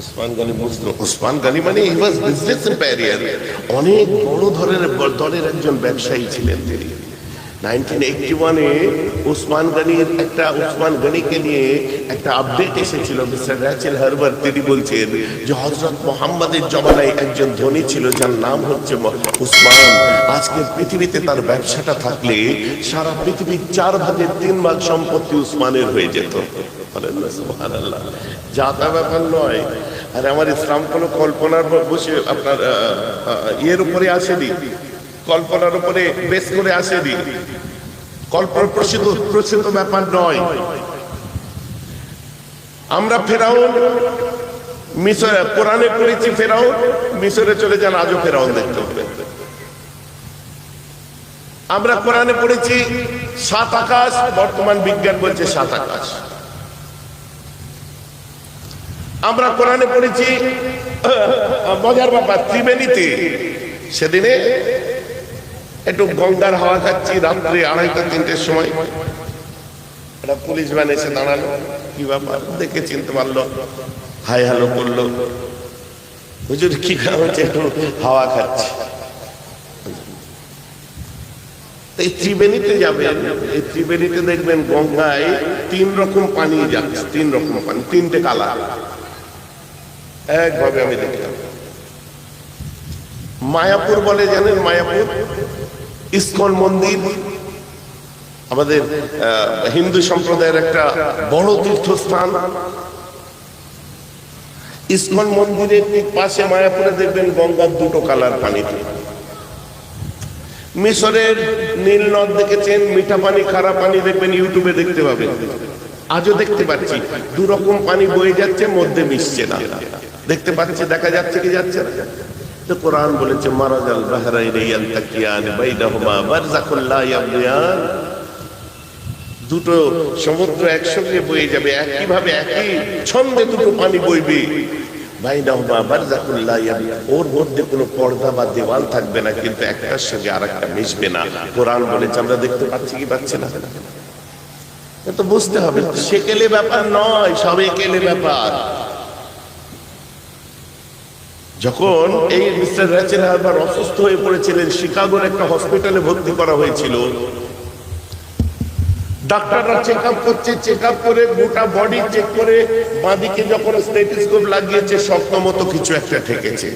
উসমান গনি মুসলিম। উসমান গনি মানে হি ওয়াজ বিজনেস এম্পায়ারিয়ার অনেক বড় ধরনের দলের একজন ব্যবসায়ী ছিলেন তিনি। 1981 এ উসমান গনির একটা, উসমান গনিকে নিয়ে একটা আপডেট এসেছিল, মিস্টার রাচেল হারবার। তিনি বলছেন যে, হযরত মোহাম্মদের জমানায় একজন ধনী ছিল, যার নাম হচ্ছে উসমান। আজকে পৃথিবীতে তার ব্যবসাটা থাকলে সারা পৃথিবীর চার ভাগের তিন ভাগ সম্পত্তি উসমানের হয়ে যেত। বলেন যা তা ব্যাপার নয়। আর আমার ইসলাম কোনো কল্পনার বসে আপনার ইয়ের উপরে আসেনি। কল্পনার উপরে বেশ করে আসেনি। কল্পনা প্রসিদ্ধ প্রসিদ্ধ ব্যাপার নয়। আমরা ফেরাউন, মিশর, কোরআনে পড়েছি ফেরাউন, মিশরে চলে যান, আজও ফেরাউন দেখতে হবে। আমরা কোরআনে পড়েছি, সাত আকাশ, বর্তমান বিজ্ঞান বলছে সাত আকাশ। আমরা কোরআনে পড়েছি, মজার ব্যাপার, ত্রিবেণীতে। সেদিনে একটু গঙ্গার হাওয়া খাচ্ছি, রাত্রে আড়াইটা, তিনটের সময়। একটা পুলিশ ভ্যান এসে দাঁড়াল। কি ব্যাপার? দেখে চিনতে পারল। হাই হ্যালো করল। হুজুর, কি হচ্ছে একটু হাওয়া খাচ্ছি? এই ত্রিবেণীতে যাবেন, এই ত্রিবেণীতে দেখবেন গঙ্গায় তিন রকম পানি যাচ্ছে, তিন রকম পানি, তিনটে কালার। একভাবে আমি দেখলাম। মায়াপুর বলে জানেন মায়াপুর? ইস্কন মন্দির, আমাদের হিন্দু সম্প্রদায়ের একটা বড় তীর্থস্থান। ইস্কন মন্দিরের ঠিক পাশে মায়াপুরে দেখবেন গঙ্গার দুটো কালার পানিতে। মিশরের নীল নদ দেখেছেন, মিঠা পানি খারাপ পানি দেখবেন, ইউটিউবে দেখতে পাবেন। আজও দেখতে পাচ্ছি দু রকম পানি বয়ে যাচ্ছে, মধ্যে মিশছে না। দেখতে পাচ্ছি, দেখা যাচ্ছে কি যাচ্ছে না? কোরআন বলেছে, মারাজাল বাহরাইন ইয়ালতাকিয়ান বাইনাহুমা বারযাকুল লা দুটো সমুদ্র একসঙ্গে বয়ে যাবে একই ভাবে একই ছন্দে দুটো পানি বইবে। বাইনাহুমা বারযাকুল লা ওর মধ্যে কোনো পর্দা বা দেওয়াল থাকবে না, কিন্তু একটার সঙ্গে আরেকটা মিশবে না। কোরআন বলেছে, আমরা দেখতে পাচ্ছি কি পাচ্ছি না? তো বুঝতে হবে, সেকেলে ব্যাপার নয়, সবে কেলে ব্যাপার। যখন এই মিস্টার র্যাচেল হারবার অসুস্থ হয়ে পড়েছিলেন, শিকাগোর একটা হসপিটালে ভর্তি করা হয়েছিল। ডাক্তাররা চেক আপ করছে চেক আপ করে গোটা বডি চেক করে, বাঁদিকে যখন স্টেথোস্কোপ লাগিয়েছে শক্ত মতো কিছু একটা ঠেকেছে।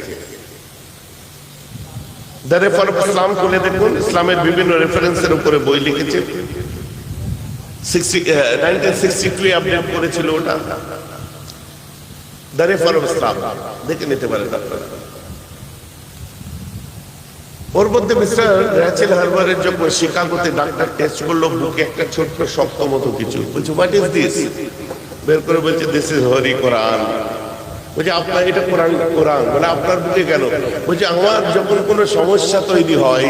দ্য রেফার অফ ইসলাম খুলে দেখুন, ইসলামের বিভিন্ন রেফারেন্সের উপরে বই লিখেছে। Sixty nineteen sixty two update করেছিল ওটা। দ্য ফরম ইসলাম দেখে নিতে পারেন আপনারা। ওর মধ্যে মিস্টার র্যাচেল হারবারের যখন শিকাগোতে ডাক্তার টেস্ট করল, বুকে একটা ছোট্ট শক্ত মতো কিছু। বলছে হোয়াট ইজ দিস বের করে বলছে দিস ইজ হরি কোরআন বলছে আপনার, এটা কোরআন কোরআন বলে আপনার বুকে কেন বলছে আমার যখন কোনো সমস্যা তৈরি হয়,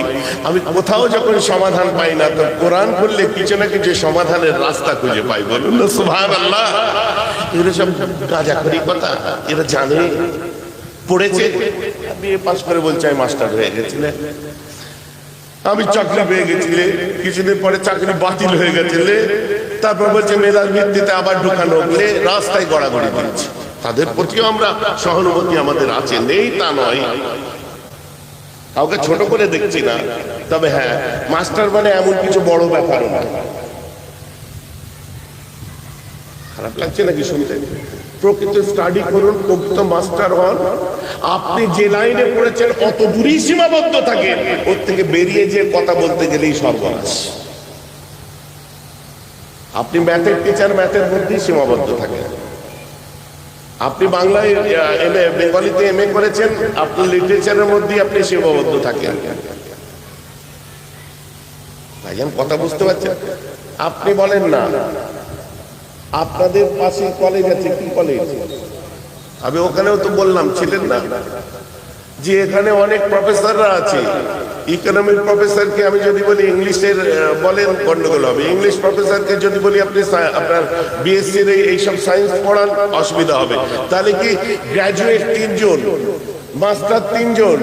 আমি কোথাও যখন সমাধান পাই না, তো কোরআন খুললে কিছু না কিছু সমাধানের রাস্তা খুঁজে পাই, বলুন সুভান আল্লাহ এগুলো সব গাঁজাখড়ি কথা, এরা জানে। পড়েছে। বিএ পাস করে বলছে, আমি মাস্টার হয়ে গেছিলে আমি চাকরি পেয়ে গেছিলে কিছুদিন পরে চাকরি বাতিল হয়ে গেছিলে তারপর বলছে, মেধার ভিত্তিতে আবার ঢুকানো রাস্তায় গড়াগড়ি দিচ্ছে। তাদের প্রতিও আমরা সহানুভূতি আমাদের আছে। নেই তা নয়। কাউকে ছোট করে দেখছি না। তবে হ্যাঁ মাস্টার মানে এমন কিছু বড় ব্যাপার না। খারাপ লাগছে নাকি শুনতে? প্রকৃত স্টাডি করুন প্রকৃত মাস্টার হন। আপনি যে লাইনে পড়েছেন, অত সীমাবদ্ধ থাকেন। ওর থেকে বেরিয়ে যে কথা বলতে গেলেই সর্বনাশ। আপনি ম্যাথের টিচার ম্যাথের মধ্যেই সীমাবদ্ধ থাকেন। আপনি বাংলায় এম এ, বেঙ্গলিতে এম এ করেছেন, আপনি লিটারেচারের মধ্যে আপনি সীমাবদ্ধ থাকেন। ভাইজান কথা বুঝতে পারছেন আপনি বলেন না। আপনাদের পাশে কলেজ আছে, কি কলেজ আমি ওখানেও তো বললাম, ছিলেন না। যে এখানে অনেক প্রফেসররা আছে ইকোনমিক প্রফেসরকে আমি যদি বলি ইংলিশের বলেন গন্ডগোল হবে। ইংলিশ প্রফেসরকে যদি বলি আপনি আপনার বিএসসির এইসব সায়েন্স পড়ান, অসুবিধা হবে। তাহলে কি গ্র্যাজুয়েট তিনজন মাস্টার তিনজন,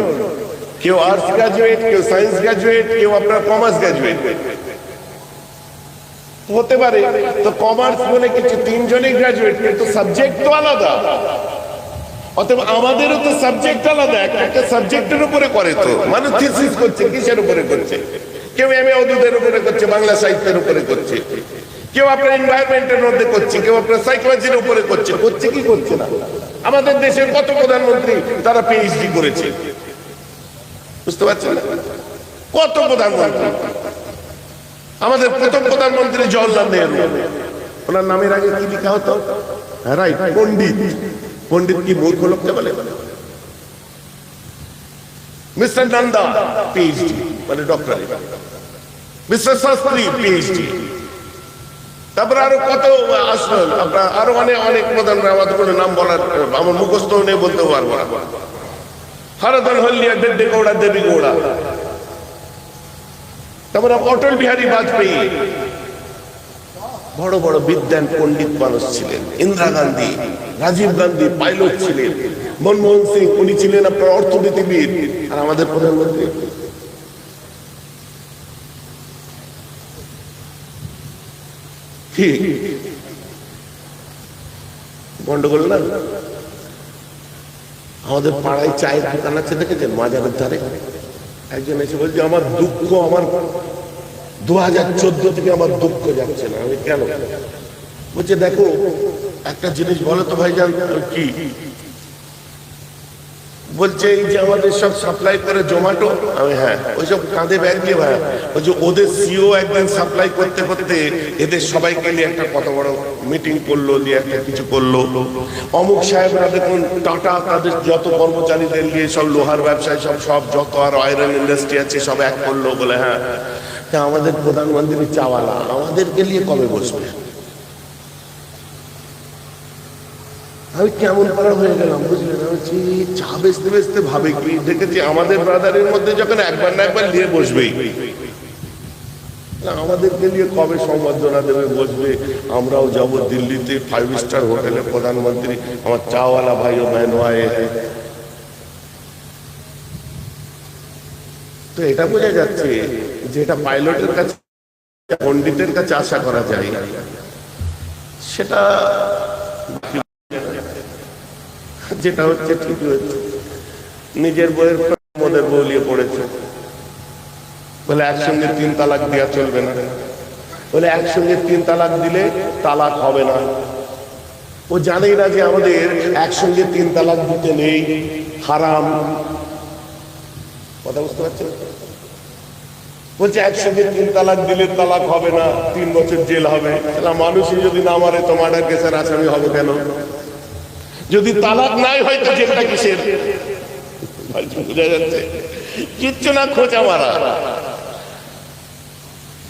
কেউ আর্টস গ্র্যাজুয়েট কেউ সায়েন্স গ্র্যাজুয়েট কেউ আপনার কমার্স গ্র্যাজুয়েট হতে পারে। তো কমার্স বলে কিছু তিনজনই গ্রাজুয়েট কিন্তু সাবজেক্ট তো আলাদা। অতএব আমাদেরও তো সাবজেক্ট আলাদা, একটা সাবজেক্টের উপরে করে তো। মানুষ থিসিস করছে, কিসের উপরে করছে? কেউ এম এ ওদুদের উপরে করছে, বাংলা সাহিত্যের উপরে করছে। কেউ আপনার এনভায়রনমেন্টের মধ্যে করছে, কেউ আপনার সাইকোলজির উপরে করছে। করছে কি করছে না? আমাদের দেশের কত প্রধানমন্ত্রী তারা পিএইচডি করেছে? বুঝতে পারছেন? কত প্রধানমন্ত্রী? আমাদের প্রথম প্রধানমন্ত্রী জওয়াহরলাল নেহরু। ওনার নামের আগে কি লেখা হতো? রাইট, পণ্ডিত। পণ্ডিত কি মূর্খ লোককে বলে মিস্টার নন্দা পিএইচডি মানে ডক্টরেট মিস্টার শাস্ত্রী পিএইচডি তারপরে আরও কত আসল আপনার আরও অনেক অনেক প্রধান আমাদের নাম বলার, আমার মুখস্থ নেই বলতে পারব না। হরদন হল্লিয়া দেড্ডে গৌড়া, দেবী গৌড়া। তারপরে অটল বিহারী বাজপেয়ী। বড় বড় বিদ্যান পণ্ডিত মানুষ ছিলেন। ইন্দিরা গান্ধী, রাজীব গান্ধী পাইলট ছিলেন। মনমোহন সিং, উনি ছিলেন আপনার অর্থনীতিবিদ। আর আমাদের প্রধানমন্ত্রী। গন্ডগোল না? আমাদের পাড়ায় চায়ের দোকান আছে, দেখেছেন? মাজারের ধারে। একজন এসে বলছে, আমার দুঃখ, আমার থেকে আমার দুঃখ যাচ্ছে না। আমি কেন? বলছে, দেখো, একটা জিনিস বলো তো আমি কি? বলছে, এই যে আমাদের সব সাপ্লাই করে জোম্যাটো? আমি হ্যাঁ। কাঁধে ব্যাগ দিয়ে ভাই বলছে, ওদের সিও একদিন সাপ্লাই করতে করতে এদের সবাইকে নিয়ে একটা কত বড় মিটিং করল দিয়ে একটা কিছু করল। অমুক সাহেবরা দেখুন, টাটা, তাদের যত কর্মচারীদের নিয়ে সব লোহার ব্যবসায়, সব সব যত আর আয়রন ইন্ডাস্ট্রি আছে, সব এক করল বলে হ্যাঁ। তা আমাদের প্রধানমন্ত্রী চাওয়ালা, আমাদেরকে নিয়ে কবে বসবে? আমি কেমন পারা হয়ে গেলাম, বুঝলেন? আমি চা বেচতে বেচতে ভাবে কি? দেখেছি আমাদের ব্রাদারের মধ্যে যখন একবার না একবার নিয়ে বসবেই। আমাদেরকে নিয়ে কবে সম্বর্ধনা দেবে, বসবে? আমরাও যাব দিল্লিতে ফাইভ স্টার হোটেলে প্রধানমন্ত্রী, আমার চাওয়ালা ভাই ও বহন। তো এটা বোঝা যাচ্ছে যে এটা পাইলটের কাছে, পণ্ডিতের কাছে আশা করা যায়। সেটা যেটা হচ্ছে ঠিকই হচ্ছে নিজের বইয়ের মদের বলিয়ে পড়েছে। বলে একসঙ্গে তিন তালাক দেওয়া চলবে না। বলে একসঙ্গে তিন তালাক দিলে তালাক হবে না। ও জানেই না যে আমাদের একসঙ্গে তিন তালাক দিতে নেই। হারাম। কথা বুঝতে পারছেন? বলছে একশো দিন তিন তালাক দিলে তালাক হবে না, তিন বছর জেল হবে। মানুষই যদি না মারে, তো কেসের আসামি হবে কেন? যদি তালাক নাই হয়, তো জেলটা কিসের? বোঝা যাচ্ছে। কিচ্ছু না খোঁজা মারা।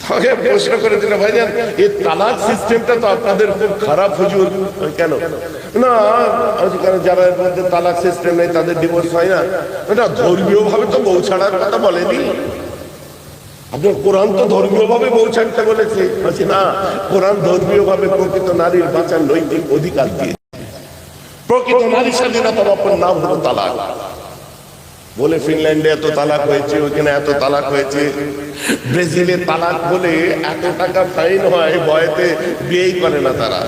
তাকে প্রশ্ন করেছিল, ভাইজান, এই তালাক সিস্টেমটা তো আপনাদের খারাপ হুজুর। কেন? না যারা মধ্যে তালাক সিস্টেম নেই, তাদের ডিভোর্স হয় না। এটা ধর্মীয় ভাবে তো বউ ছাড়ার কথা বলেনি। আপনার কোরআন তো ধর্মীয় ভাবে বউ ছাড়তে বলেছে। বলছি, না, কোরআন ধর্মীয় ভাবে প্রকৃত নারীর বাঁচার নৈতিক অধিকার দিয়ে প্রকৃত নারী স্বাধীনতার অপর নাম হলো তালাক। বলে ফিনল্যান্ডে এত তালাক হয়েছে, ওইখানে এত তালাক হয়েছে। ব্রাজিলে তালাক বলে এত টাকা ফাইন হয়, ভয়েতে বিয়েই করে না তারা।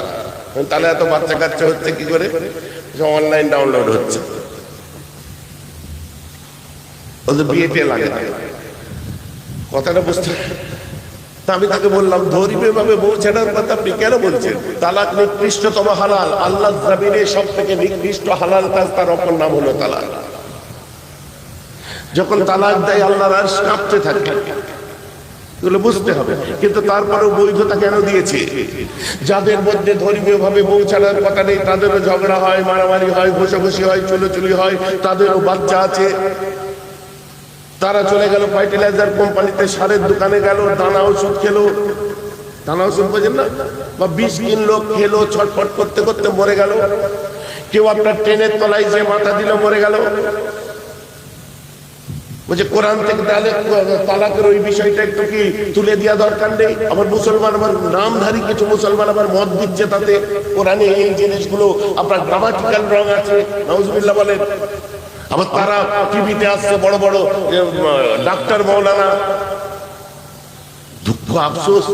তাহলে এত বাচ্চা কাচ্চা হচ্ছে কি করে? অনলাইন ডাউনলোড হচ্ছে। ওদের বিয়েতে লাগে কথাটা বুঝতে আমি তাকে বললাম ধর্মীয় ভাবে বউ ছেড়ার কথা আপনি কেন বলছেন? তালাক নিকৃষ্টতম হালাল। আল্লাহ জমিনে সব থেকে নিকৃষ্ট হালাল কাজ তার অপর নাম হলো তালাক। যখন তালাক দেয়, আল্লাহর আর কাঁপতে থাকে। এগুলো বুঝতে হবে। কিন্তু তারপরেও বৈধতা কেন দিয়েছে? যাদের মধ্যে ধর্মীয় ভাবে ছাড়ার কথা নেই, তাদেরও ঝগড়া হয়, মারামারি হয়, ঘষাঘষি হয়, চুলোচুলি হয়, তাদেরও বাচ্চা আছে। তারা চলে গেল ফার্টিলাইজার কোম্পানিতে, সারের দোকানে গেল, দানা ওষুধ খেলো। দানা ওষুধ বোঝেন না? বা বিষ কিনলো, খেলো, ছটফট করতে করতে মরে গেল। কেউ আপনার ট্রেনের তলায় যে মাথা দিল, মরে গেল। বলছে, কোরআন থেকে তাহলে তালাকের ওই বিষয়টা একটু কি তুলে দেওয়া দরকার নেই? আবার মুসলমান আমার নামধারী কিছু মুসলমান আবার মত দিচ্ছে তাতে। কোরআনে এই জিনিসগুলো, আপনার গ্রামাটিক্যাল রং আছে নজরুল্লাহ বলেন। আবার তারা টিভিতে আসছে, বড় বড় ডাক্তার মৌলানা। দুঃখ, আফসোস।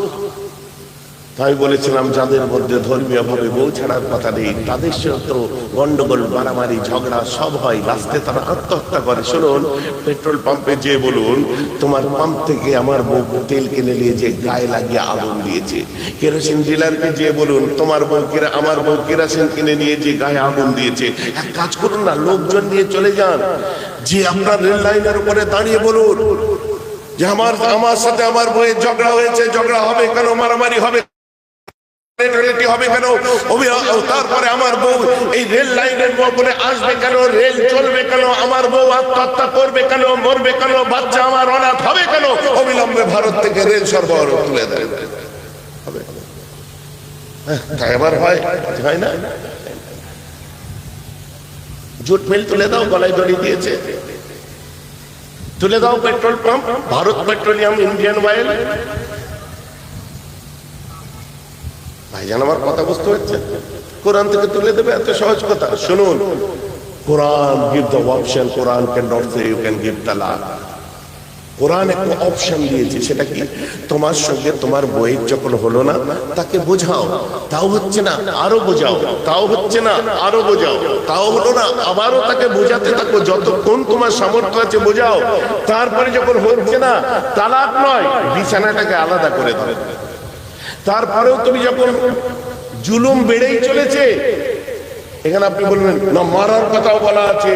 আমি বলেছিলাম, যাদের মধ্যে ধর্মীয় ভাবে বউ ছাড়ার কথা নেই, তাদের তো গন্ডগোল, মারামারি, ঝগড়া সব হয়। রাস্তায় তারা আত্মহত্যা করে। শুনুন, পেট্রোল পাম্পে যে বলুন, তোমার পাম্প থেকে আমার বউ তেল কিনে নিয়ে যে গায়ে লাগিয়ে আগুন দিয়েছে। কেরোসিন ডিলারকে যে বলুন, তোমার বউ কেরা আমার বউ কেরোসিন কিনে নিয়ে যে গায়ে আগুন দিয়েছে। এক কাজ করুন না, লোকজন নিয়ে চলে যান। যে আপনার রেল লাইনের উপরে দাঁড়িয়ে বলুন যে, আমার আমার সাথে আমার বইয়ের ঝগড়া হয়েছে, ঝগড়া হবে কেন, মারামারি হবে তারপরে আমার বউ এই রেল লাইনের উপরে আসবে কেন? রেল চলবে কেন? আমার বউ আত্মহত্যা করবে কেন? মরবে কেন? বাচ্চা আমার অনাথ হবে কেন? অবিলম্বে ভারত থেকে রেল সরবরাহ তুলে দেয়। এবার না? জুট মিল তুলে দাও, গলায় দড়ি দিয়েছে। তুলে দাও petrol pump. Bharat Petroleum, Indian Oil. ভাইজান আমার কথা বুঝতে পারছেন? কোরআন থেকে তুলে দেবে, এত সহজ কথা। শুনুন। Quran give the option Quran can not say you can give তালাক কোরআন একটা অপশন দিয়েছে, সেটা কি? তোমার সঙ্গে তোমার বইয়ের যখন হলো না, তাকে বোঝাও। তাও হচ্ছে না, আরও বোঝাও। তাও হচ্ছে না, আরও বোঝাও। তাও হলো না, আবারও তাকে বোঝাতে থাকো। যতক্ষণ তোমার সামর্থ্য আছে, বোঝাও। তারপরে যখন হচ্ছে না, তালাক নয়, বিছানাটাকে আলাদা করে দাও। তারপরেও তুমি যখন জুলুম বেড়েই চলেছে, এখানে আপনি বলবেন, না, মারার কথাও বলা আছে।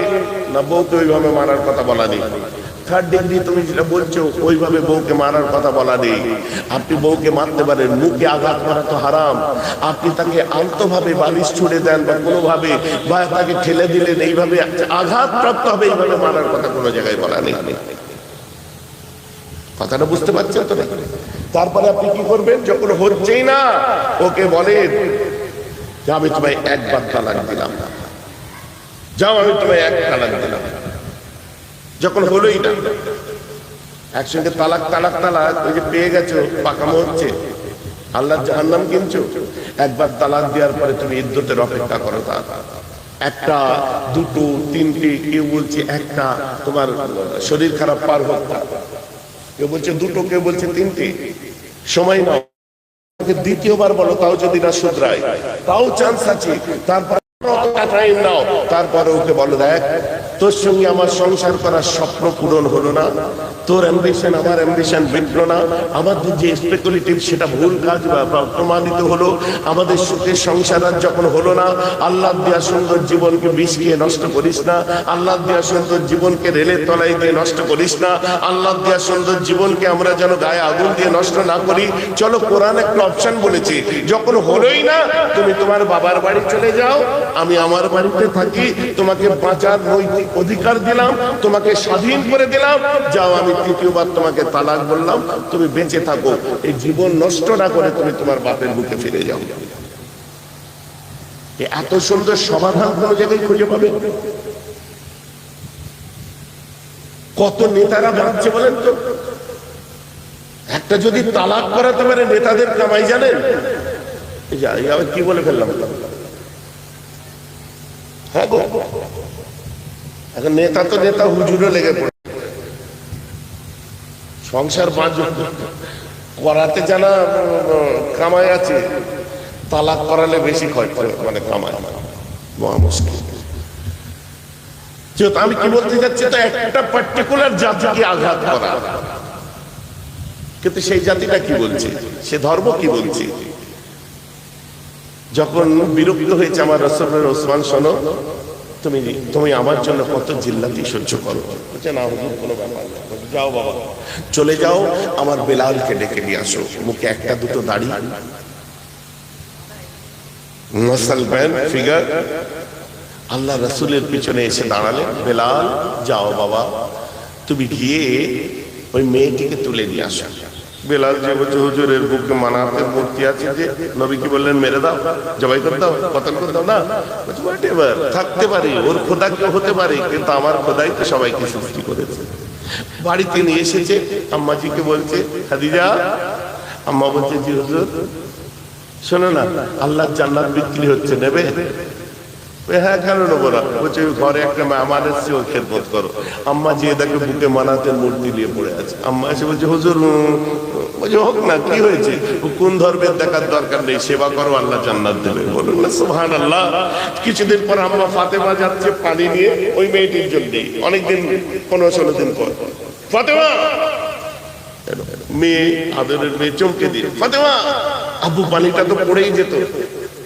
না, বউকে ওইভাবে মারার কথা বলা নেই। থার্ড ডিগ্রি তুমি যেটা বলছো, ওইভাবে বউকে মারার কথা বলা নেই। আপনি বউকে মারতে পারেন, মুখে আঘাত করা তো হারাম। আপনি তাকে আলতোভাবে বালিশ ছুড়ে দেন বা কোনোভাবে, বা তাকে ঠেলে দিলেন, এইভাবে আঘাত প্রাপ্ত হবে, এইভাবে মারার কথা কোনো জায়গায় বলা নেই। কথাটা বুঝতে পারছেন তো নাকি? তারপরে আপনি কি করবেন? যখন হচ্ছেই না, ওকে বলেন যে আমি তোমায় একবার তালাক দিলাম। যাও, আমি তোমায় এক তালাক দিলাম। যখন হলোই না, একসঙ্গে তালাক তালাক তালাক, ওই যে পেয়ে গেছো, পাকামো হচ্ছে আল্লাহ জাহান্নাম কিনছো, একবার তালাক দেওয়ার পরে তুমি ইদ্যতের অপেক্ষা করো তা একটা, দুটো, তিনটে, কেউ বলছে একটা, তোমার শরীর খারাপ, পার হোক। কেউ বলছে দুটো, কেউ বলছে তিনটে। সময় নাই দ্বিতীয়বার বলো, তাও যদি না শুধরায়। তাও চান্স আছে। তারপর তারপরে ওকে বলো, দেখ। তোর সঙ্গে আমার সংসার করার স্বপ্ন পূরণ হলো না। তোর অ্যাম্বিশন আমার অ্যাম্বিশন বিটলো না। আমাদের যে স্পেকুলেটিভ সেটা ভুল কাজ প্রমাণিত হলো। আমাদের সুখের সংসার আর যখন হলো না, আল্লাহ দেওয়া সুন্দর জীবনকে বিষ দিয়ে নষ্ট করিস না। আল্লাহ দেওয়া সুন্দর জীবনকে রেলের তলায় দিয়ে নষ্ট করিস না। আল্লাহ দেওয়া সুন্দর জীবনকে আমরা যেন গায়ে আগুন দিয়ে নষ্ট না করি। চলো কোরআন একটা অপশন বলেছি, যখন হলোই না, তুমি তোমার বাবার বাড়ি চলে যাও। আমি আমার বাড়িতে থাকি, তোমাকে বাঁচার নৈতিক অধিকার দিলাম, তোমাকে স্বাধীন করে দিলাম। যাও, আমি তৃতীয়বার তোমাকে তালাক বললাম, তুমি বেঁচে থাকো। এই জীবন নষ্ট না করে তুমি তোমার বাপের বুকে ফিরে যাও। এত সুন্দর সমাধান কোনো জায়গায় খুঁজে পাবে? কত নেতারা ভাবছে বলেন তো? একটা যদি তালাক করাতে পারে, নেতাদের কামাই জানেন? কি বলে ফেললাম? হ্যাঁ গো। এখন নেতা তো নেতা, হুজুরও লেগে পড়ে। সংসার করাতে কামাই আছে, তালাক করালে বেশি মানে আমি কি বলতে যাচ্ছি, তো একটা পার্টিকুলার জাতিকে আঘাত করা। কিন্তু সেই জাতিটা কি বলছে? সে ধর্ম কি বলছে? যখন বিরক্ত হয়েছে আমার রসুলের ওসমান শোনো তুমি তুমি আমার জন্য কত জিল্লাতি সহ্য করো। না হুজুর কোনো ব্যাপার না। যাও বাবা। চলে যাও আমার বেলালকে ডেকে নিয়ে আসো। মুখে একটা দুটো দাড়ি। মুসলমান ফিগার। আল্লাহ রসুলের পিছনে এসে দাঁড়ালেন বেলাল যাও বাবা। তুমি গিয়ে ওই মেয়েটিকে তুলে নিয়ে আসো। বেলাল যে বলছে হুজুরের বুকে মানাতে মূর্তি আছে যে নবী কি বললেন মেরে দাও জবাই করে দাও করে দাও। না whatever, থাকতে পারে ওর খোদা কেউ হতে পারে কিন্তু আমার খোদাই তো সবাইকে সৃষ্টি করেছে। বাড়িতে নিয়ে এসেছে আম্মাজিকে বলছে খাদিজা আম্মা বলছে জি হুজুর শোনো না আল্লাহ জান্নাত বিক্রি হচ্ছে নেবে? হ্যাঁ না? বলছে ঘরে একটা খেদমত করো। আম্মা যে মূর্তি নিয়ে পড়ে আছে। আম্মা বলছে, হুজুর, বলছে, হোক না, কি হয়েছে? কোন ধর্মের দেখার দরকার নেই, সেবা করো বলুন না কিছুদিন পর আম্মা ফাতেমা যাচ্ছে পানি নিয়ে, ওই মেয়েটির জন্য, অনেকদিন, পনেরো, ষোলো দিন পর। ফাতেমা! মেয়ে, আদরের মেয়ে, চমকে দিয়ে ফাতেমা! আব্বু, পানিটা তো পড়েই যেত।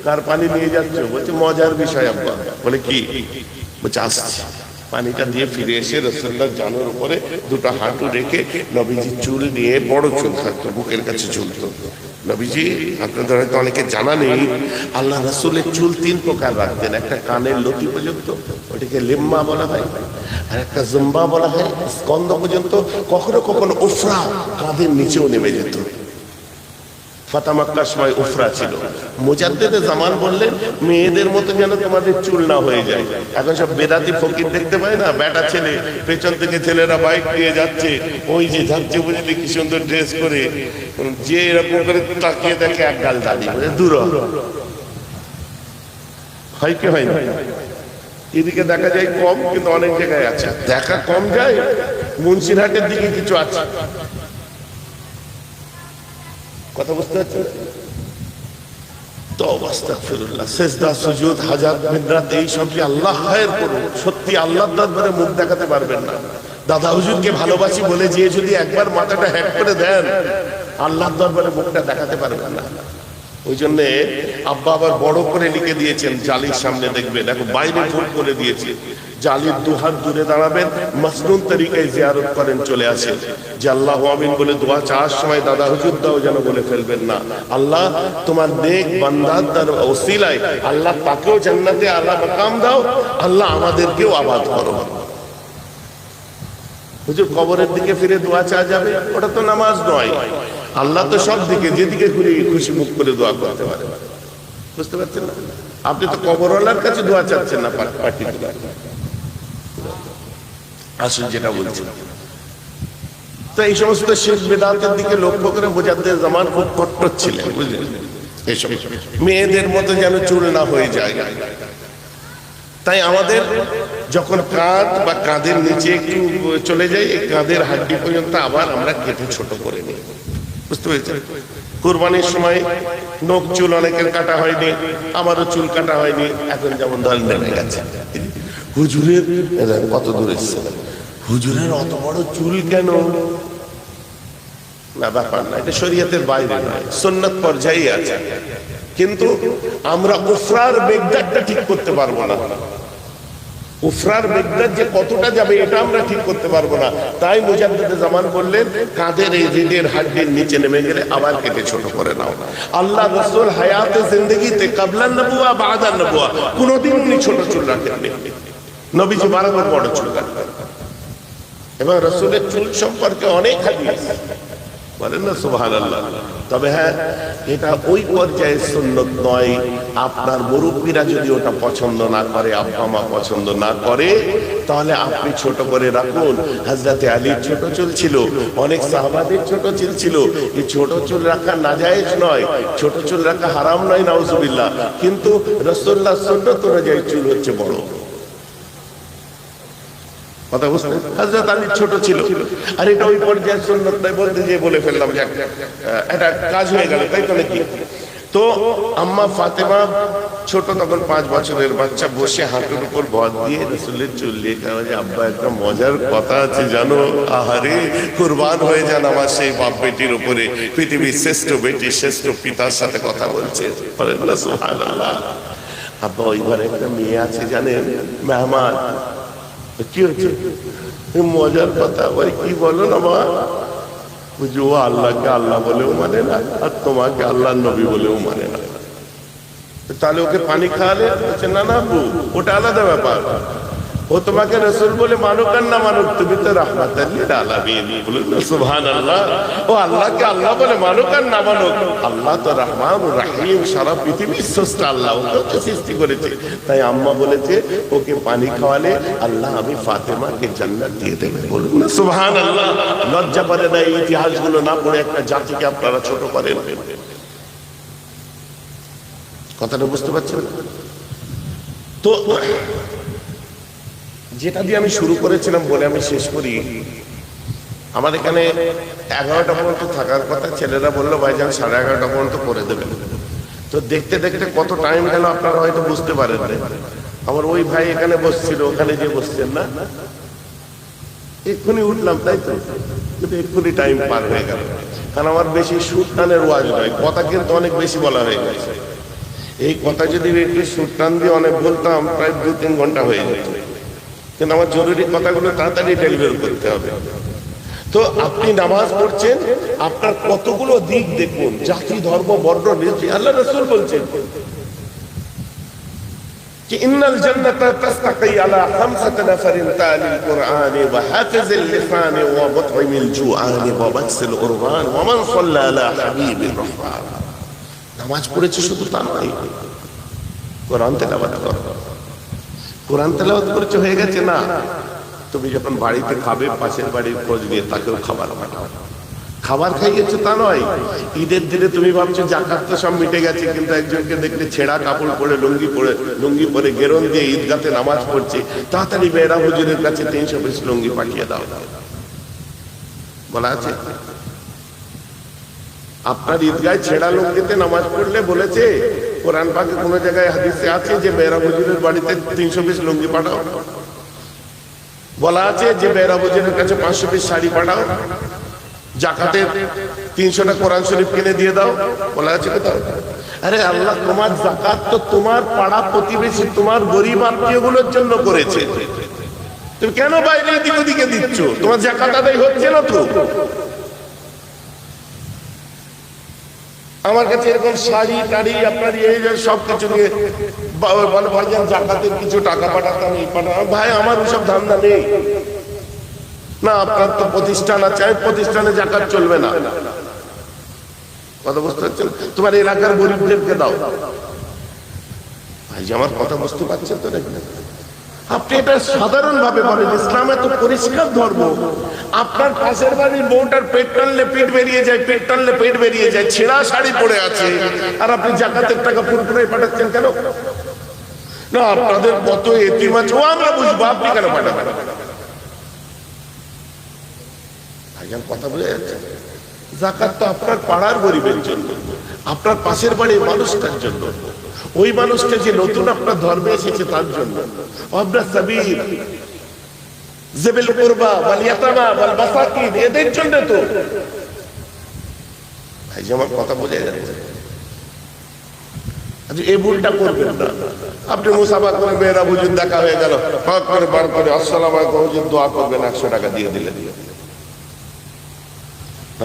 কার পানি নিয়ে যাচ্ছ? বলছে, মজার বিষয়, আব্বা। বলে, কি? বলছে, আসছি। পানিটা দিয়ে ফিরে এসে রসল্লাহ জানোর উপরে দুটো হাঁটু রেখে নবীজি চুল নিয়ে বড় চুল থাকতো, বুকের কাছে চুলতো নবীজি, আপনাদের হয়তো অনেকে জানা নেই, আল্লাহ রসুলের চুল তিন প্রকার রাখতেন। একটা কানের লতি পর্যন্ত, ওটাকে লিম্মা বলা হয়, আর একটা জুম্বা বলা হয় স্কন্দ পর্যন্ত, কখনো কখনো উফরা, কাঁধের নিচেও নেমে যেত। ফাতামাক্কার সময় উফরা ছিল। মুজাদ্দেদে জামান বললেন মেয়েদের মতো যেন তোমাদের চুল না হয়ে যায়। এখন সব বেদাতি ফকির দেখতে পায় না বেটা ছেলে পেছন থেকে ছেলেরা বাইক নিয়ে যাচ্ছে। ওই যে যাচ্ছে বুঝলি কি সুন্দর ড্রেস করে। যে এরকম করে তাকিয়ে দেখে এক গাল বলে, দূর হয় কি হয় না? এদিকে দেখা যায় কম কিন্তু অনেক জায়গায় আছে। দেখা কম যায় মুন্সিরহাটের দিকে কিছু আছে। কথা বুঝতে পারছ আল্লাহ মুখ দেখাতে পারবেন না। দাদা ভালোবাসি বলে যদি একবার মাথাটা করে দেন, আল্লাহর দরবারে মুখটা দেখাতে পারবেন না। ওই জন্যে আব্বা আবার বড় করে লিখে দিয়েছেন, জালির সামনে দেখবেন। এখন বাইরে ভুল করে দিয়েছে। জালির দুহাত দূরে দাঁড়াবেন, মাসনুন তরিকায় জিয়ারত করেন, চলে আসেন। যে আল্লাহ আমিন বলে দোয়া চাওয়ার সময় দাদা হুজুর দাও যেন বলে ফেলবেন না, আল্লাহ, তোমার নেক বান্দার তার ওসিলায় আল্লাহ তাকেও জান্নাতে আল্লাহ মাকাম দাও, আল্লাহ আমাদেরকেও আবাদ করো। হুজুর কবরের দিকে ফিরে দোয়া চাওয়া যাবে, ওটা তো নামাজ নয়। আল্লাহ তো সব দিকে, যেদিকে ঘুরে খুশি মুখ করে দোয়া করতে পারে। বুঝতে পারছেন না? আপনি তো কবরওয়ালার কাছে দোয়া চাচ্ছেন না আসুন, যেটা বলছি তো এই সমস্ত শেষ দিকে লক্ষ্য করে বোঝাতে জামান খুব কট্টর ছিলেন, বুঝলেন? মেয়েদের মতো যেন চুল না হয়ে যায়। তাই আমাদের যখন কাঁধ বা কাঁধের নিচে একটু চলে যায় কাঁধের হাড্ডি পর্যন্ত আবার আমরা কেটে ছোট করে নিই। বুঝতে পেরেছেন? কোরবানির সময় নখ, চুল অনেকের কাটা হয়নি, আমারও চুল কাটা হয়নি, এখন যেমন ধরেন নেমে গেছে। হুজুরের কত দূর হুজুরের অত বড় চুল কেন? না, ব্যাপার না, এটা শরীয়তের বাইরে নয় সন্ন্যত পর্যায়ে আছে। কিন্তু আমরা উফরার বেগদারটা ঠিক করতে পারব না। উফরার বেগদার যে কতটা যাবে, এটা আমরা ঠিক করতে পারব না। তাই মুজাদ্দিদে জামান বললেন কাঁধের এই রিডের হাড্ডির নিচে নেমে গেলে আবার কেটে ছোট করে নাও। আল্লাহ রসুল হায়াতে জিন্দগিতে কাবলান নবুয়া বাদান নবুয়া, কোনোদিন উনি ছোট চুল রাখেননি। নবীজি বারবার বড় চুল রাখতেন। এবং রসুলের চুল সম্পর্কে অনেক হাদিস। বলেন না সুবহান আল্লাহ তবে হ্যাঁ এটা ওই পর্যায়ে সুন্নত নয়। আপনার মুরব্বীরা যদি ওটা পছন্দ না করে, আব্বা মা পছন্দ না করে, তাহলে আপনি ছোট করে রাখুন। হাজরাতে আলীর ছোট চুল ছিল, অনেক সাহাবাদের ছোট চুল ছিল। এই ছোট চুল রাখা নাজায়েজ নয়, ছোট চুল রাখা হারাম নয়, নাউজুবিল্লাহ। কিন্তু রসুল্লাহ সুন্নত অনুযায়ী চুল হচ্ছে বড়। কথা বুঝতে হাজরত আলী ছোট ছিল। আর এটা ওই পর্যায়ে সুন্নত বলতে যে বলে ফেললাম এটা কাজ হয়ে গেল, তাই তো আম্মা ফাতেমা ছোট তখন পাঁচ বছরের বাচ্চা, বসে হাঁটুর উপর বদ দিয়ে রসুলের খাওয়া যে, আব্বা, একটা মজার কথা আছে, জানো? আহারে, কুরবান হয়ে যান আমার সেই বাপ বেটির উপরে। পৃথিবীর শ্রেষ্ঠ বেটি, শ্রেষ্ঠ পিতার সাথে কথা বলছে। আব্বা, ওই ঘরে একটা মেয়ে আছে, জানেন? মেহমান। কি হয়েছে? মজার কথা ভাই কি বলো না মা বুঝি ও আল্লাহকে আল্লাহ বলেও মানে না, আর তোমাকে আল্লাহ নবী বলেও মানে না। তাহলে ওকে পানি খাওয়ালে? না না ওটা আলাদা ব্যাপার। ও তোমাকে রসুল বলে মানুক আর না মানুক, তুমি তো রহমত আলামিন। বলুন না সুবহান আল্লাহ ও আল্লাহকে আল্লাহ বলে মানুক আর না মানুক। আল্লাহ তো রহমান রাহিম, সারা পৃথিবীর স্রষ্টা আল্লাহ, ওকে সৃষ্টি করেছে। তাই আম্মা বলেছে, ওকে পানি খাওয়ালে আল্লাহ আমি ফাতেমাকে জান্নাত দিয়ে দেবে বলুন না সুবহান আল্লাহ লজ্জা করে না এই ইতিহাসগুলো না পড়ে একটা জাতিকে আপনারা ছোট করেন। কথাটা বুঝতে পারছেন? তো যেটা দিয়ে আমি শুরু করেছিলাম বলে আমি শেষ করি, আমার এখানে এগারোটা পর্যন্ত থাকার কথা ছেলেরা বলল ভাইজান সাড়ে এগারোটা পর্যন্ত করে দেবেন তো দেখতে দেখতে কত টাইম গেল, আপনারা হয়তো বুঝতে পারেন। আমার ওই ভাই এখানে বসছিল, ওখানে যে বসছেন না? এক্ষুনি উঠলাম, তাই তো? কিন্তু এক্ষুনি টাইম পার হয়ে গেল। কারণ আমার বেশি সুর টানের ওয়াজ নয়, কথা কিন্তু অনেক বেশি বলা হয়ে গেছে। এই কথা যদি একটু সুর টান দিয়ে অনেক বলতাম, প্রায় দু তিন ঘণ্টা হয়ে যেত। কিন্তু আমার জরুরি কথাগুলো তাড়াতাড়ি ডেলিভারি করতে হবে। তো আপনি নামাজ পড়ছেন, আপনার কতগুলো দিক দেখুন, জাতি, ধর্ম, বর্ণ আল্লাহ রসুল বলছেন। নামাজ পড়েছে শুধু তা নয়। কোরআন তেলাবাদ করো। কোরআন তেলাবাদ করেছে, হয়ে গেছে না? তুমি যখন বাড়িতে খাবে, পাশের বাড়ির খোঁজ নিয়ে তাকেও খাবার পাঠাও। খাবার খাইয়েছো তা নয়, ঈদের দিনে তুমি ভাবছ জাকাত তো সব মিটে গেছে, কিন্তু একজনকে দেখলে ছেঁড়া কাপড় পরে, লুঙ্গি পরে লুঙ্গি পরে গেরন দিয়ে ঈদগাতে নামাজ পড়ছে, তাড়াতাড়ি বেড়া হুজুরের কাছে তিনশো পিস লুঙ্গি পাঠিয়ে দাও। বলা আছে? আপনার ঈদগায় ছেঁড়া লুঙ্গিতে নামাজ পড়লে বলেছে, কোরআন পাকে কোনো জায়গায় হাদিসে আছে যে বেড়া হুজুরের বাড়িতে তিনশো পিস লুঙ্গি পাঠাও? বলা আছে যে বেড়া হুজুরের কাছে পাঁচশো পিস শাড়ি পাঠাও। জাকাতের তিনশোটা কোরআন শরীফ কিনে দিয়ে দাও। বলা আছে কোথাও? আরে আল্লাহ, তোমার জাকাত তো তোমার পাড়া প্রতিবেশী, তোমার গরিব আত্মীয়গুলোর জন্য করেছে। তুমি কেন বাইরে ওদিকে দিচ্ছ? তোমার জাকাত আদায় হচ্ছে না তো? আমার কাছে এরকম শাড়ি, টাড়ি, আপনার এই সব কিছু নিয়ে বা- বলে ভাইজান জাকাতের কিছু টাকা পাঠাতাম, এই পাঠাতাম। ভাই, আমার ওসব ধান্দা নেই। না, আপনার তো প্রতিষ্ঠান আছে প্রতিষ্ঠানে জাকাত চলবে না। কথা বুঝতে পারছেন তোমার এলাকার গরিবদেরকে দাও। ভাই আমার কথা বুঝতে পারছেন তো নাকি আপনি এটা সাধারণ ভাবে বলেন, ইসলাম এত পরিষ্কার ধর্ম। আপনার পাশের বাড়ির বউটার পেট টানলে পেট বেরিয়ে যায়, পেট টানলে পেট বেরিয়ে যায়, ছেঁড়া শাড়ি পরে আছে। আর আপনি জাকাতের টাকা পুরোপুরি পাঠাচ্ছেন কেন? না, আপনাদের কত এতিম আছে। ও, আমরা বুঝব, আপনি কেন পাঠাবেন? ভাইজান কথা বলে যাচ্ছে। জাকাত তো আপনার পাড়ার গরিবের জন্য, আপনার পাশের বাড়ির মানুষটার জন্য। ওই মানুষটা যে নতুন আপনার ধর্মে এসেছে তার জন্য। সাবির, জেবেল কুরবা ওয়াল ইয়াতামা ওয়াল মাসাকিন, এদের জন্য তো। ভাই যে আমার কথা বোঝা আচ্ছা এই ভুলটা করবেন না। আপনি মুসাফা দেখা হয়ে গেল। হক করে, বার করে, আসসালাম হুজুর দোয়া করবেন, একশো টাকা দিয়ে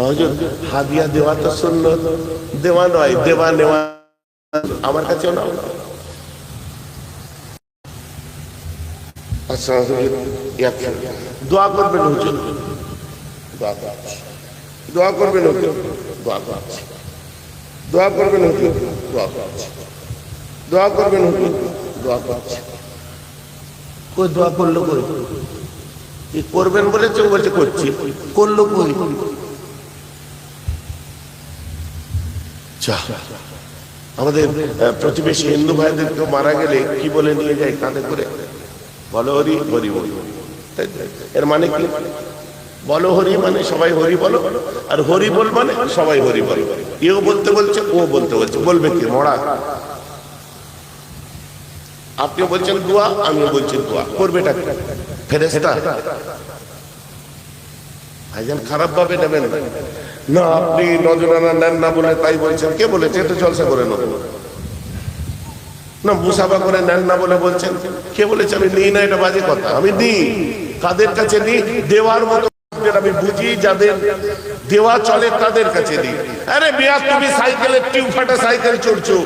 হুজুর, হাদিয়া দেওয়া তো সুন্নত। দেওয়া নয়, দেওয়া নেওয়া আমার আচ্ছা দোয়া করবেন দোয়া করবেন। দোয়া করছি। দোয়া করবেন হুজুর। দোয়া করছি। দোয়া করবেন হুজুর। দোয়া করছি। কই দোয়া করল কই? কি করবেন বলেছে ও বলছে করছি। করল কই? যা। আমাদের প্রতিবেশী হিন্দু ভাইদেরকে মারা গেলে কি বলে নিয়ে যায় কাঁধে করে? বলো হরি হরি বল। এর মানে কি? বলো হরি মানে সবাই হরি বলো, আর হরি বল মানে সবাই হরি বল। এও বলতে বলছে, ও বলতে বলছে। বলবে কি? মরা। আপনি বলছেন দোয়া, আমিও বলছি দোয়া। করবেটা কি? ফেরেশতা। ভাইজান খারাপ ভাবে নেবেন না। আপনি নজরানা নেন না বলে তাই বলছেন। কে বলেছে? একটু জলসা করে নেব। না, মুসাফা করে নেন না বলে বলছেন। কে বলেছে? আমি নিই না, এটা বাজে কথা। আমি নিই কাদের কাছে দেওয়ার মতো আমি বুঝি যাদের দেওয়া চলে তাদের কাছে নিই আরে বিয়া তুমি সাইকেলের টিউব ফাটা সাইকেল চড়ছো।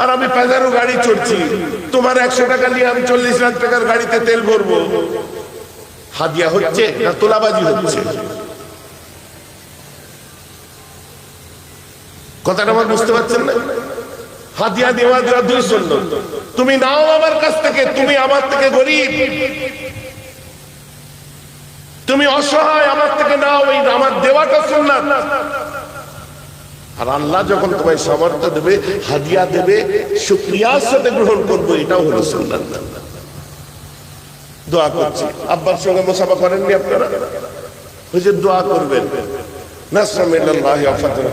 আর আমি প্যাজারো গাড়ি চড়ছি। তোমার একশো টাকা নিয়ে আমি চল্লিশ লাখ টাকার গাড়িতে তেল ভরবো। হাদিয়া হচ্ছে না তোলাবাজি হচ্ছে? কথাটা আমার বুঝতে পারছেন না? হাদিয়া দেওয়া দেওয়া দুই শূন্য তুমি নাও আমার কাছ থেকে, তুমি আমার থেকে গরিব। তুমি অসহায়, আমার থেকে নাও, এই আমার দেওয়াটা আর আল্লাহ যখন তোমায় সামর্থ্য দেবে হাদিয়া দেবে শুক্রিয়ার সাথে গ্রহণ করব, এটাও হলো সুন্নাত। দোয়া করছি। আব্বার সঙ্গে মোসাফা করেননি আপনারা? হুজুর দোয়া করবেন। ওয়া ফাতরা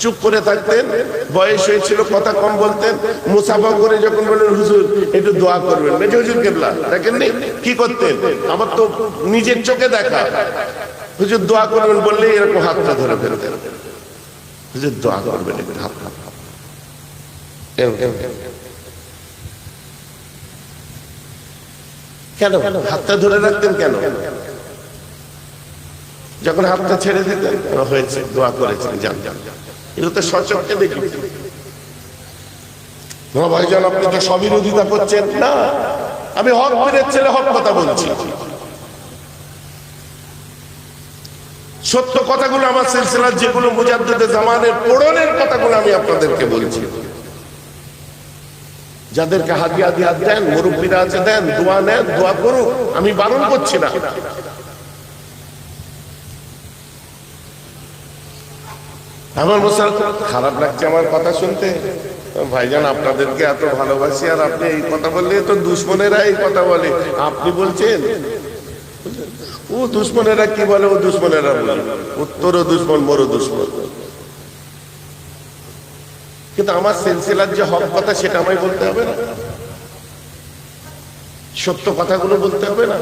চুপ করে থাকতেন, বয়স হয়েছিল কথা কম বলতেন, মুসাফা করে যখন বললেন, হুজুর, একটু দোয়া করবেন। মেজে হুজুর কেবলা দেখেননি কি করতেন? আমার তো নিজের চোখে দেখা। হুজুর, দোয়া করবেন বললে এরকম হাতটা ধরে ফেলতেন। হুজুর, দোয়া করবেন একটু কেন? হাতটা ধরে রাখতেন কেন? যখন হাতটা ছেড়ে দিতেন, হয়েছে, দোয়া করেছেন, যান যান। আমি হক পীরের ছেলে হক কথা বলছি। সত্য কথাগুলো আমার সিলসিলার যেগুলো মুজাদ্দিদে জামানের পড়নের কথাগুলো আমি আপনাদেরকে বলছি। যাদেরকে হাতিয়া দিয়া দেন, মুরব্বীরা আছে, দেন, দোয়া নেন, দোয়া করুন আমি বারণ করছি না। আমার মুসাল খারাপ লাগছে আমার কথা শুনতে। ভাইজান, আপনাদেরকে এত ভালোবাসি আর আপনি এই কথা বললে তো দুশ্মনেরা এই কথা বলে। আপনি বলছেন? ও দুশ্মনেরা কি বলে? ও দুশ্মনেরা বলে। উত্তরও দুশ্মন মোরও দুশ্মন। কিন্তু আমার সিলসিলার যে হক কথা, সেটা আমায় বলতে হবে না। সত্য কথাগুলো বলতে হবে না।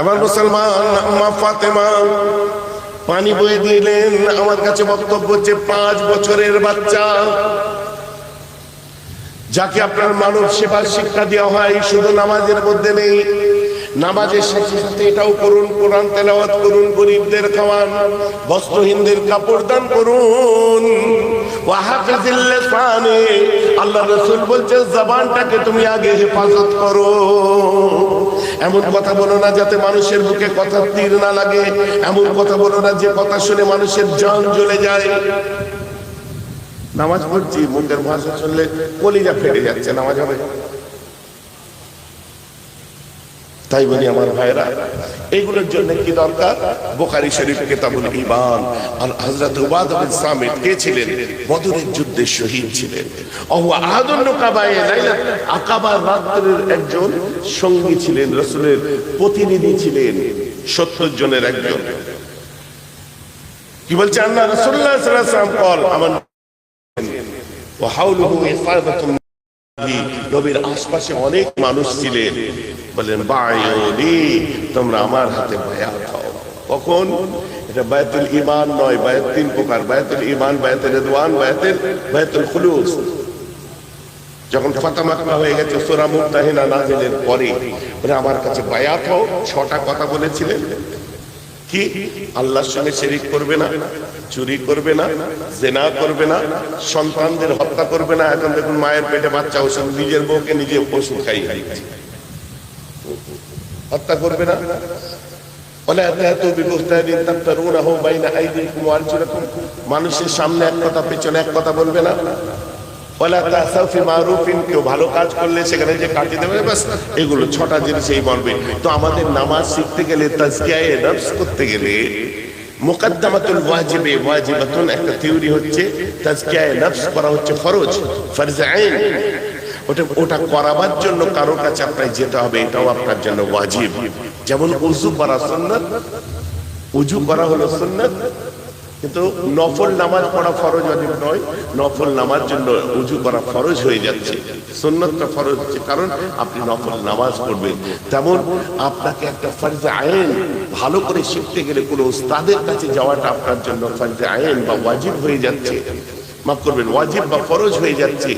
আমার মুসলমান আম্মা ফাতেমা, পানি বয়ে দিলেন। আমার কাছে বক্তব্য হচ্ছে, পাঁচ বছরের বাচ্চা। যাকে আপনার মানব সেবার শিক্ষা দেওয়া হয়, শুধু নামাজের মধ্যে নেই। নামাজের সাথে সাথে এটাও করুন, কোরআন তেলাওয়াত করুন, গরিবদের খাওয়ান, বস্ত্রহীনদের কাপড় দান করুন। আল্লাহ রসুল বলছে জবানটাকে তুমি আগে হেফাজত করো। এমন কথা বলো না যাতে মানুষের বুকে কথা তীর না লাগে। এমন কথা বলো না যে কথা শুনে মানুষের জান জ্বলে যায়। নামাজ পড়ছি মুখের ভাষা শুনলে কলিজা ফেটে যাচ্ছে, নামাজ হবে। তাই বলি আমার ভাইরা এইগুলোর জন্য কি দরকার? বোখারি শরীফ কেতাবুল ইমান আর হযরত উবাদ বিন সামিত কে ছিলেন? বদরের যুদ্ধে শহীদ ছিলেন। নকাবায়ে লাইলা রাত্রের একজন সঙ্গী ছিলেন প্রতিনিধি ছিলেন 70 জনের একজন। কি বলছে? আল্লাহ কল আমার নবীর আশপাশে অনেক মানুষ ছিলেন। বলেন তোমরা আমার হাতে বায়াত হও কখন? এটা বায়াতুল ইমান নয়, বায়াত তিন প্রকার। বায়াতুল ইমান বায়াতুল রিদওয়ান বায়াতুল বায়াতুল খুলুস। যখন ফাতা হয়ে গেছে, সূরা মুমতাহিনা নাজিলের পরে, বলে, আমার কাছে বায়াত হও ছটা কথা বলেছিলেন। কি? আল্লাহর সঙ্গে শরীক করবে না? চুরি করবে না, জেনা করবে না, সন্তানদের হত্যা করবে না। এখন দেখুন মায়ের পেটে বাচ্চা, ওষুধ নিজের বউকে নিজে পশু খাই খাই হত্যা করবে না। মানুষের সামনে এক কথা, পেছনে এক কথা বলবে না। কেউ ভালো কাজ করলে সেখানে যে কাটিয়ে দেবে, ব্যাস, এগুলো ছটা জিনিস এই বলবে। তো আমাদের নামাজ শিখতে গেলে, তাজকিয়ায়ে নফস করতে গেলে মুকদ্দমাতুল ওয়াজিবে, ওয়াজিবাতুন, একটা থিওরি হচ্ছে তাজকিয়ায়ে নফস করা হচ্ছে ফরজ ফরজ আইন। ওটা ওটা করাবার জন্য কারও কাছে আপনার যেতে হবে, এটাও আপনার জন্য ওয়াজিব। যেমন উজু করা সুন্নাত উজু করা হলো সুন্নাত কিন্তু নফল নামাজ পড়া ফরজ অনেক নয়, নফল নামাজ জন্য উজু করা ফরজ হয়ে যাচ্ছে। সন্ন্যতটা ফরজ হচ্ছে, কারণ আপনি নফল নামাজ পড়বেন। তেমন আপনাকে একটা ফরজে আইন, ভালো করে শিখতে গেলে কোনো উস্তাদের কাছে যাওয়াটা আপনার জন্য ফরজে আইন বা ওয়াজিব হয়ে যাচ্ছে। মাফ করবেন, ওয়াজিব বা ফরজ হয়ে যাচ্ছে।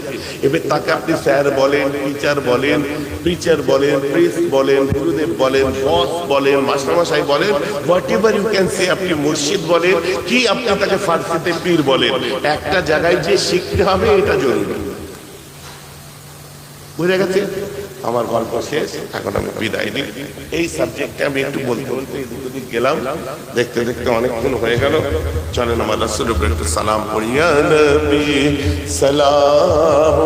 এবার তাকে আপনি স্যার বলেন, টিচার বলেন টিচার বলেন প্রিস বলেন, গুরুদেব বলেন বস বলেন, মাস্টারমশাই বলেন whatever you can say আপনি মসজিদ বলেন, কি আপনি তাকে ফার্সিতে পীর বলেন, একটা জায়গায় যে শিখতে হবে, এটা জরুরি। বুঝে গেছে? আমার গল্প শেষ, এখন আমি বিদায় নিই। এই সাবজেক্টে আমি একটু বলতে বলতে দুদিন গেলাম। দেখতে দেখতে অনেকক্ষণ হয়ে গেল। চলেন আমার রাসুল একটু সালাম পড়িয়া সালাম।